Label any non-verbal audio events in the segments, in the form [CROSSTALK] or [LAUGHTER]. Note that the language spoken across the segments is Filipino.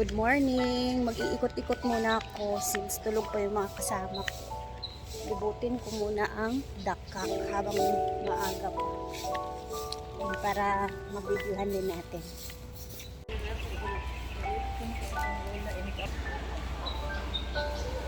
Good morning! Mag-iikot-ikot muna ako since tulog pa yung mga kasama ko. Libutin ko muna ang dakak habang maaga pa. Para mabibigyan din natin. Ayan.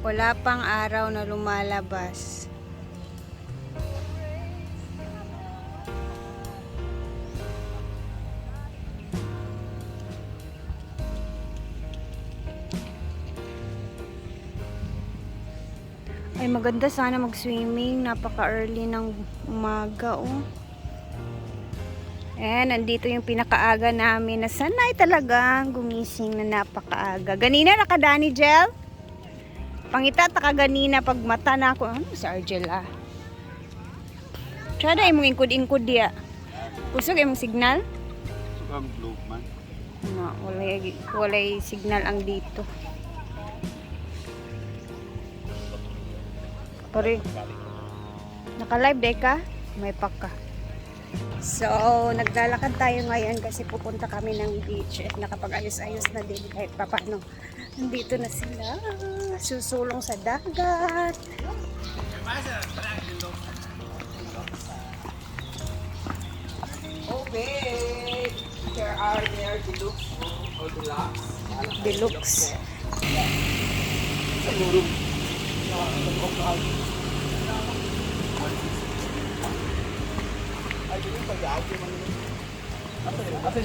Wala pang araw na lumalabas. Ay maganda sana mag-swimming. Napaka-early ng umaga oh. Eh, nandito yung pinakaaga namin na sanay talaga gumising na napakaaga. Ganina nakadani gel? Pangita ta ka ganina pag mata na ako. Ano sa Argela? Tsada imong ingkod-ingkod diya. Kusog imong signal? Sukang globe man. No, walay, walay signal ang dito. Pare. Naka-live day ka? May paka. So, naglalakad tayo ngayon kasi pupunta kami ng beach at nakapag-ayos-ayos na din kahit papano. Nandito na sila. Susulong sa dagat. Okay. There are there deluxe or deluxe. Deluxe.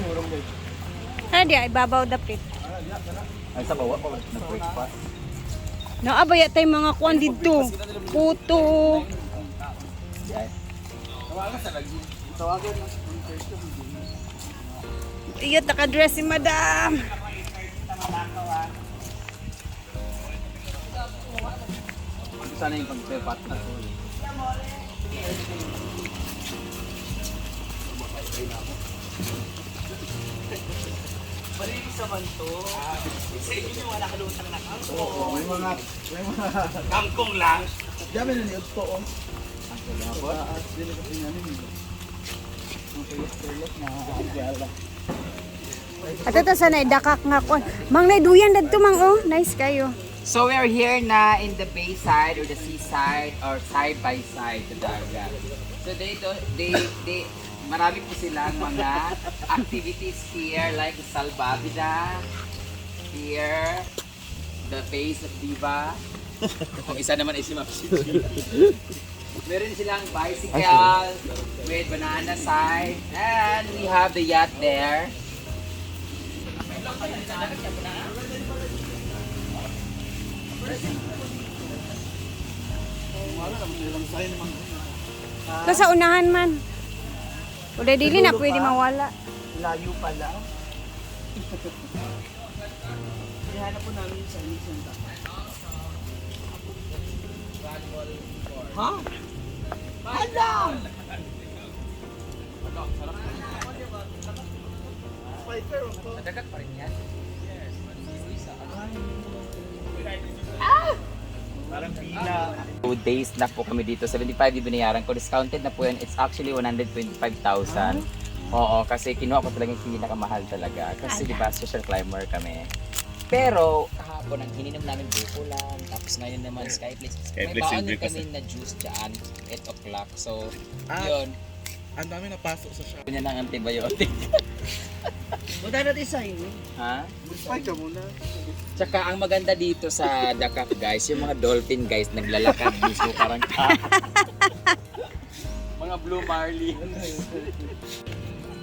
Urong guys? Ano di ay babaw dapit. Ay sa bawa pa nag-breakfast. Naabaya tayo mga kwan dito. Puto. Tawagan sa lagi. Tawagan na. Iyo, nakadress si madam. Sana yung pag-sepat na to. Malinis naman to. Sa inyo yung wala kalutang na kangkong. Mga mga Kangkong lang. Dami na ni to. Ang at dili ko ni. Ang to sa dakak nga kwan. Mang duyan dadto mang oh. Nice kayo. So we're here na in the bayside or the seaside or side by side sa dagat. So they do, they they marami po silang mga activities here like salbabida here the face of diva kung isa naman ay si Ma'am. Meron silang bicycle with banana side and we have the yacht there. To sa unahan man. Wala dili na pwede mawala. Layo pala. [LAUGHS] Hinahanap po namin sa Elysian Ha? Alam! Madagat pa rin yan? Two days na po kami dito. 75 yung binayaran ko. Discounted na po yan. It's actually 125,000. Oo, kasi kinuha ko talaga yung pinakamahal talaga. Kasi di ba, social climber kami. Pero kahapon ang hininom namin buko lang. Tapos ngayon naman Skyflix. May Skyflix baon yung din breakfast kami na juice dyan. 8 o'clock. So, Ah. yun. Ang dami napasok sa shop. Kunya ng antibiotic. [LAUGHS] Punta natin sa highway. ha? Ay ka muna. Tsaka ang maganda dito sa Dakak guys, yung mga dolphin guys naglalakad dito parang ka. mga blue marlin.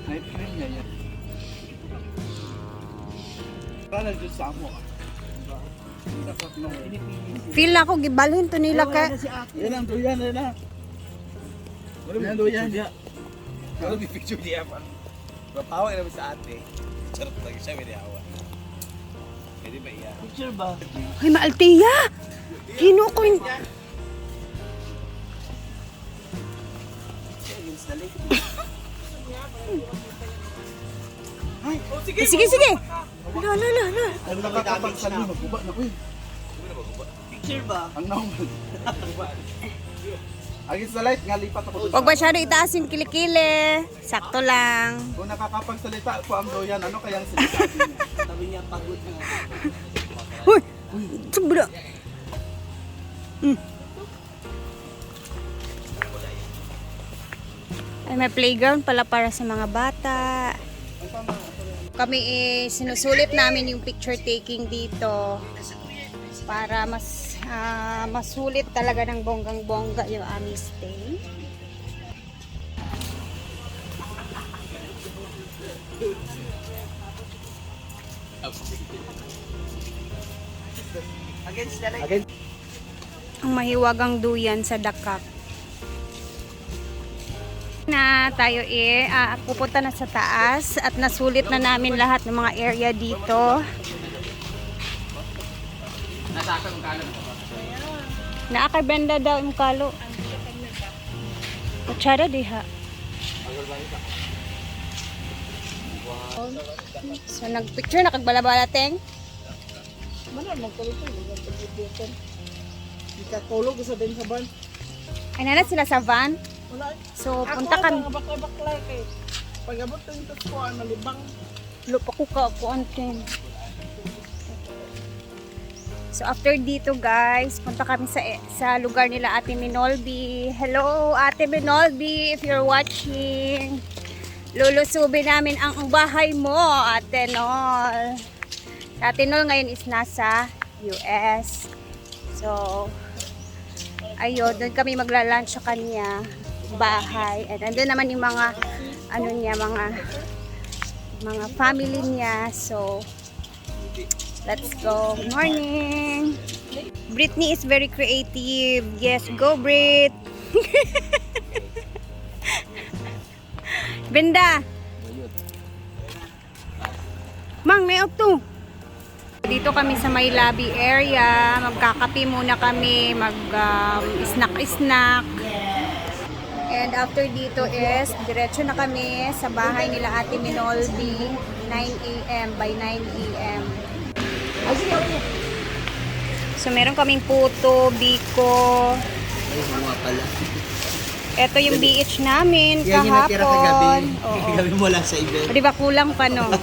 Night cream niya yan. Para dyan sa amo. Feel ako gibalhin to nila ka. Yan ang duyan, yan na. Yan ang duyan. Kalau di picture dia apa? Bapawa na sa ate. Charot lagi siya may diawa. Pwede ba iya? Picture ba? Ay, maaltiya! Hino ko yun. Eh, sige, sige! Ala, ala, ala, ala. Ano nakakapagsalmi magguba na ko eh. Picture ba? Ang naman. [LAUGHS] Agis sa light nga lipat ako. Huwag masyado itaas yung kilikili. Sakto lang. Kung nakakapagsalita po ang doyan, ano kayang sinasabi niya? [LAUGHS] Sabi niya pagod na. Uy! Sobra! Mm. Ay, may playground pala para sa mga bata. Kami eh, sinusulit namin yung picture taking dito para mas ah, masulit talaga ng bonggang-bongga yung aming stay. Against the light. ang mahiwagang duyan sa Dakak. Na tayo eh, ah, pupunta na sa taas at nasulit na namin lahat ng mga area dito. Nasa akin ang kanan. Naakabenda daw yung kalo. Kutsara diha. So nagpicture na kagbalabala teng. Mana magkalito. Magkalito. Ikatulog sa din sa van. Ay nana sila sa van. So punta kami. Ako bakla-bakla kay. Pag-abot ko yung ko na libang. Lupa ko ka po antin. So after dito guys, punta kami sa sa lugar nila Ate Minolby. Hello Ate Minolby if you're watching. Lulusubi namin ang bahay mo, Ate Nol. Ate Nol ngayon is nasa US. So, ayun, doon kami magla-lunch sa kanya bahay. And andun naman yung mga ano niya, mga mga family niya. So, let's go. Good morning! Britney is very creative. Yes, go Brit! [LAUGHS] Benda! Mang, may auto! Dito kami sa may lobby area. Magkakape muna kami. Mag-snack-snack. And after dito is, diretso na kami sa bahay nila Ate Minolby, 9 a.m. by 9 a.m. So, meron kaming puto, biko. Ay, mga pala. Ito yung BH namin Yan yung natira kahapon. kagabi. Oo. [LAUGHS] Kagabi mo lang sa event. Di ba kulang pa, no? [LAUGHS]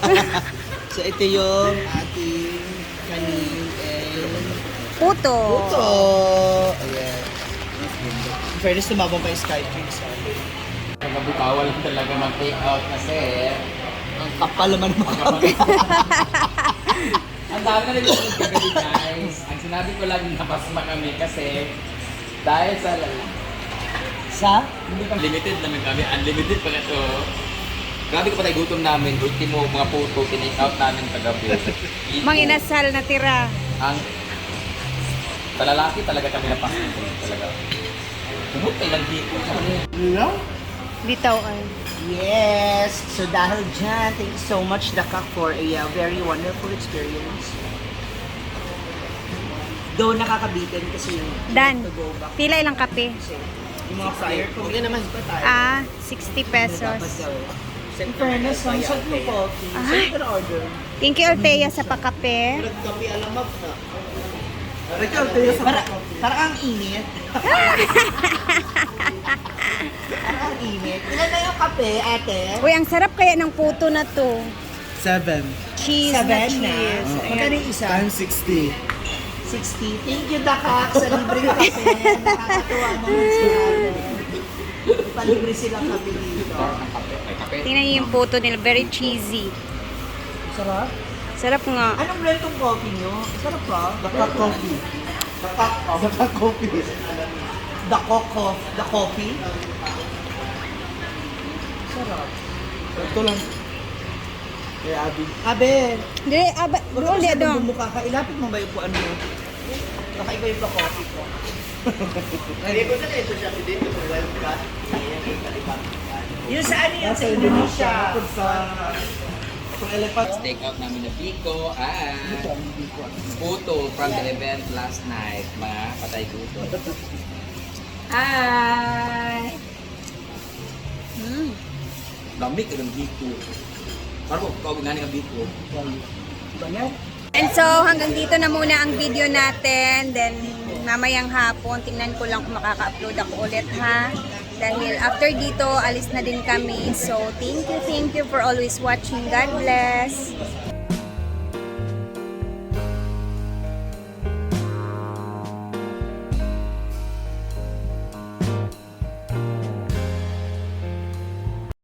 So ito yung [LAUGHS] ating kanin and puto. puto. Ayan. In fairness, tumabang pa yung Skytrix. Kagabi bawal talaga mag-take out kasi Ang kapal naman ng mga ang dami na rin yung kagabi guys. Ang sinabi ko lang napasma kami kasi dahil sa Sa? hindi pa limited naman kami, unlimited pa na to. Grabe ko patay gutom namin, ultimo mga puto, tinake out namin kagabi. [LAUGHS] Ito, Mang inasal na tira. Ang sa lalaki talaga kami napasma talaga. Tumot kailan dito sa kanila. Bitaw ay. Yes! So dahil dyan, thank you so much Dakak for a uh, very wonderful experience. Though nakakabitin kasi yung Dan, to go back. pila ilang kape? Yung mga prior, kung yan naman ba tayo? Ah, 60 pesos. In fairness, ang sad mo po. So, you can order. Thank you, Althea, sa pakape. Nagkapi alamag na. Para, para ang init. [LAUGHS] ang init. Ilan na yung kape, ate? Uy, ang sarap kaya ng puto na to. Seven. cheese na Seven na. cheese. Magkano yung isa? Times 60. 60. Thank you, Dakak, sa libreng kape. Nakakatuwa naman sila. Palibre silang kape dito. Tingnan niyo yung photo nila, very cheesy. Sarap. Sarap nga. Anong brand tong coffee nyo? Sarap pa. Dakak coffee. Dakak Dakak coffee. The Coco. The coffee. Sarap. Ito lang. Kaya Abi. Abe, Hindi, aba, Huwag doon, ka di, masyadong doon. bumukha ka. Ilapit mo ba yung kuan mo? Baka iba yung coffee ko. [LAUGHS] Hindi ko na ito siya. Dito ko webcast. Yung sa ano yan? Sa Indonesia. Sa... Sa elephant. Take out namin na Biko at Puto from the event last night. Mga patay Puto. [LAUGHS] Hi! Mm. Lamig ka ng Biko. Parang kung kau nga ng Biko. And so, hanggang dito na muna ang video natin. Then, mamayang hapon, tingnan ko lang kung makaka-upload ako ulit, ha? Dahil after dito, alis na din kami. So, thank you, thank you for always watching. God bless.